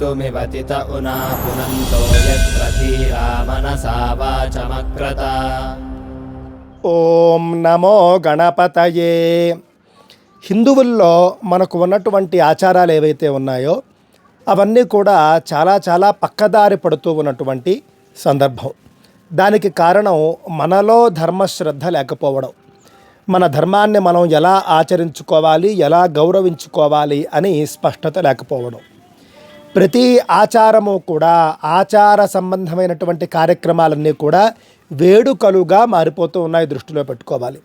मृत्युमिवतित उना पुनन्तो यत्र धीरा मनसा वाचमक्रत ఓం నమో గణపతయే హిందువుల్లో మనకు ఉన్నటువంటి ఆచారాలు ఏవైతే ఉన్నాయో అవన్నీ కూడా చాలా చాలా పక్కదారి పడుతూ ఉన్నటువంటి సందర్భం దానికి కారణం మనలో ధర్మశ్రద్ధ లేకపోవడం మన ధర్మాన్ని మనం ఎలా ఆచరించుకోవాలి ఎలా గౌరవించుకోవాలి అని స్పష్టత లేకపోవడం ప్రతి ఆచారము కూడా ఆచార సంబంధమైనటువంటి కార్యక్రమాలన్నీ కూడా వేడుకలుగా మారిపోతూ ఉన్నాయి దృష్టిలో పెట్టుకోవాలి.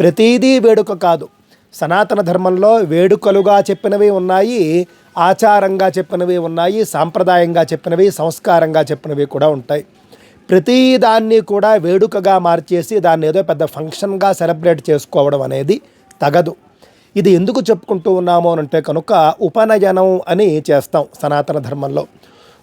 ప్రతిదీ వేడుక కాదు. సనాతన ధర్మంలో వేడుకలుగా చెప్పినవి ఉన్నాయి ఆచారంగా చెప్పినవి ఉన్నాయి సాంప్రదాయంగా చెప్పినవి సంస్కారంగా చెప్పినవి కూడా ఉంటాయి. ప్రతి దాన్ని కూడా వేడుకగా మార్చేసి దాన్ని ఏదో పెద్ద ఫంక్షన్గా సెలబ్రేట్ చేసుకోవడం అనేది తగదు. ఇది ఎందుకు చెప్పుకుంటూ ఉన్నాము అని అంటే కనుక ఉపనయనం అని చేస్తాం సనాతన ధర్మంలో.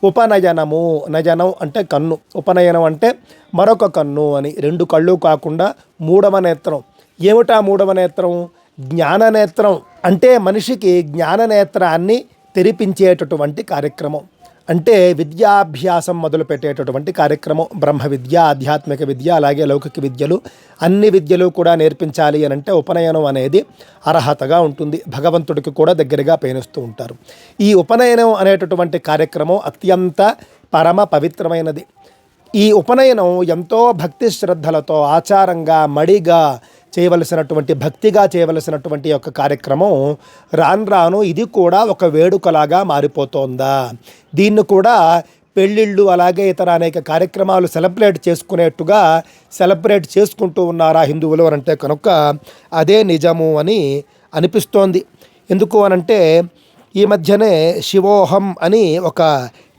ఉపనయనము నయనం అంటే కన్ను. ఉపనయనం అంటే మరొక కన్ను అని. రెండు కళ్ళు కాకుండా మూడవ నేత్రం. ఏమిటా మూడవ నేత్రం? జ్ఞాన నేత్రం అంటే మనిషికి జ్ఞాన నేత్రాన్ని తెరిపించేటటువంటి కార్యక్రమం. అంటే విద్యాభ్యాసం మొదలు పెట్టేటటువంటి కార్యక్రమం బ్రహ్మ విద్య ఆధ్యాత్మిక విద్య అలాగే లౌకిక విద్యలు అన్ని విద్యలు కూడా నేర్పించాలి అని అంటే ఉపనయనం అనేది అర్హతగా ఉంటుంది. భగవంతుడికి కూడా దగ్గరగా పయనిస్తూ ఉంటారు. ఈ ఉపనయనం అనేటటువంటి కార్యక్రమం అత్యంత పరమ పవిత్రమైనది. ఈ ఉపనయనం ఎంతో భక్తి శ్రద్ధలతో ఆచారంగా మడిగా చేయవలసినటువంటి భక్తిగా చేయవలసినటువంటి యొక్క కార్యక్రమం రాను రాను ఇది కూడా ఒక వేడుకలాగా మారిపోతోందా? దీన్ని కూడా పెళ్ళిళ్ళు అలాగే ఇతర అనేక కార్యక్రమాలు సెలబ్రేట్ చేసుకునేట్టుగా సెలబ్రేట్ చేసుకుంటూ ఉన్నారా హిందువులు అంటే కనుక అదే నిజము అని అనిపిస్తోంది. ఎందుకు అనంటే ఈ మధ్యనే శివోహం అని ఒక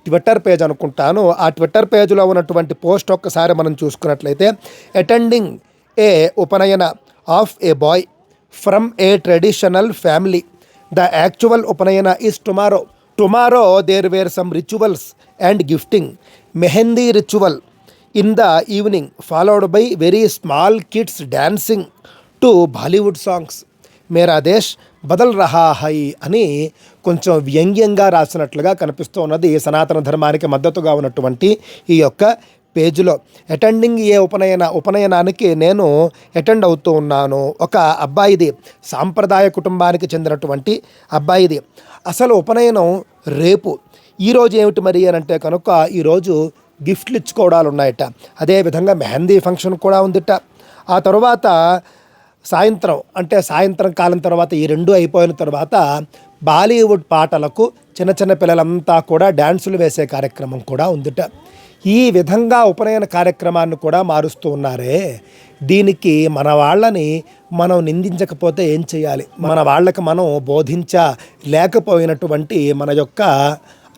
ట్విట్టర్ పేజ్ అనుకుంటాను. ఆ ట్విట్టర్ పేజ్లో ఉన్నటువంటి పోస్ట్ ఒక్కసారి మనం చూసుకున్నట్లయితే attending a upanayana of a boy from a traditional family. The actual upanayana is tomorrow. Tomorrow there were some rituals and gifting. Mehndi ritual. In the evening followed by very small kids dancing to Bollywood songs. Mera Desh బదల్ రహా high అని కొంచెం వ్యంగ్యంగా రాసినట్లుగా కనిపిస్తూ ఉన్నది సనాతన ధర్మానికి మద్దతుగా ఉన్నటువంటి ఈ యొక్క పేజీలో అటెండింగ్ ఏ ఉపనయన ఉపనయనానికి నేను అటెండ్ అవుతూ ఉన్నాను ఒక అబ్బాయిది సాంప్రదాయ కుటుంబానికి చెందినటువంటి అబ్బాయిది. అసలు ఉపనయనం రేపు ఈరోజు ఏమిటి మరి అని అంటే కనుక ఈరోజు గిఫ్ట్లు ఇచ్చుకోవడాలు ఉన్నాయట అదేవిధంగా మెహందీ ఫంక్షన్ కూడా ఉందిట. ఆ తర్వాత సాయంత్రం అంటే సాయంత్రం కాలం తర్వాత ఈ రెండు అయిపోయిన తర్వాత బాలీవుడ్ పాటలకు చిన్న చిన్న పిల్లలంతా కూడా డ్యాన్సులు వేసే కార్యక్రమం కూడా ఉందిట. ఈ విధంగా ఉపనయన కార్యక్రమాన్ని కూడా మారుస్తూ ఉన్నారే. దీనికి మన వాళ్ళని మనం నిందించకపోతే ఏం చేయాలి? మన వాళ్ళకి మనం బోధించ లేకపోయినటువంటి మన యొక్క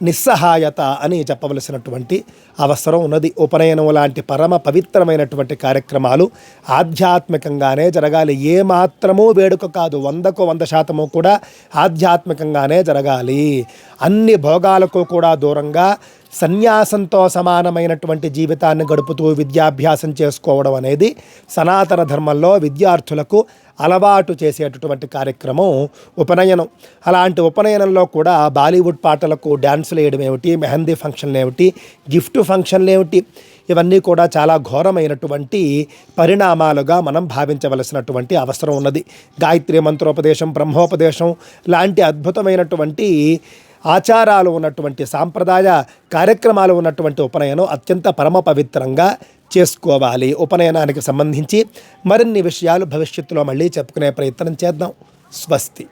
నిస్సహాయత అని చెప్పవలసినటువంటి అవసరం ఉన్నది. ఉపనయనం లాంటి పరమ పవిత్రమైనటువంటి కార్యక్రమాలు ఆధ్యాత్మికంగానే జరగాలి. ఏ మాత్రమూ వేడుక కాదు వందకు వంద శాతము కూడా ఆధ్యాత్మికంగానే జరగాలి. అన్ని భోగాలకు కూడా దూరంగా సన్యాసంతో సమానమైనటువంటి జీవితాన్ని గడుపుతూ విద్యాభ్యాసం చేసుకోవడం అనేది సనాతన ధర్మంలో విద్యార్థులకు అలవాటు చేసేటటువంటి కార్యక్రమం ఉపనయనం. అలాంటి ఉపనయనంలో కూడా బాలీవుడ్ పాటలకు డ్యాన్సులు వేయడం ఏమిటి? మెహందీ ఫంక్షన్లు ఏమిటి? గిఫ్ట్ ఫంక్షన్లు ఏమిటి? ఇవన్నీ కూడా చాలా ఘోరమైనటువంటి పరిణామాలుగా మనం భావించవలసినటువంటి అవసరం ఉన్నది. గాయత్రి మంత్రోపదేశం బ్రహ్మోపదేశం లాంటి అద్భుతమైనటువంటి ఆచారాలు ఉన్నటువంటి సాంప్రదాయ కార్యక్రమాలు ఉన్నటువంటి ఉపనయనం అత్యంత పరమ పవిత్రంగా చేసుకోవాలి. ఉపనయనానికి సంబంధించి మరిన్ని విషయాలు భవిష్యత్తులో మళ్ళీ చెప్పుకునే ప్రయత్నం చేద్దాం. స్వస్తి.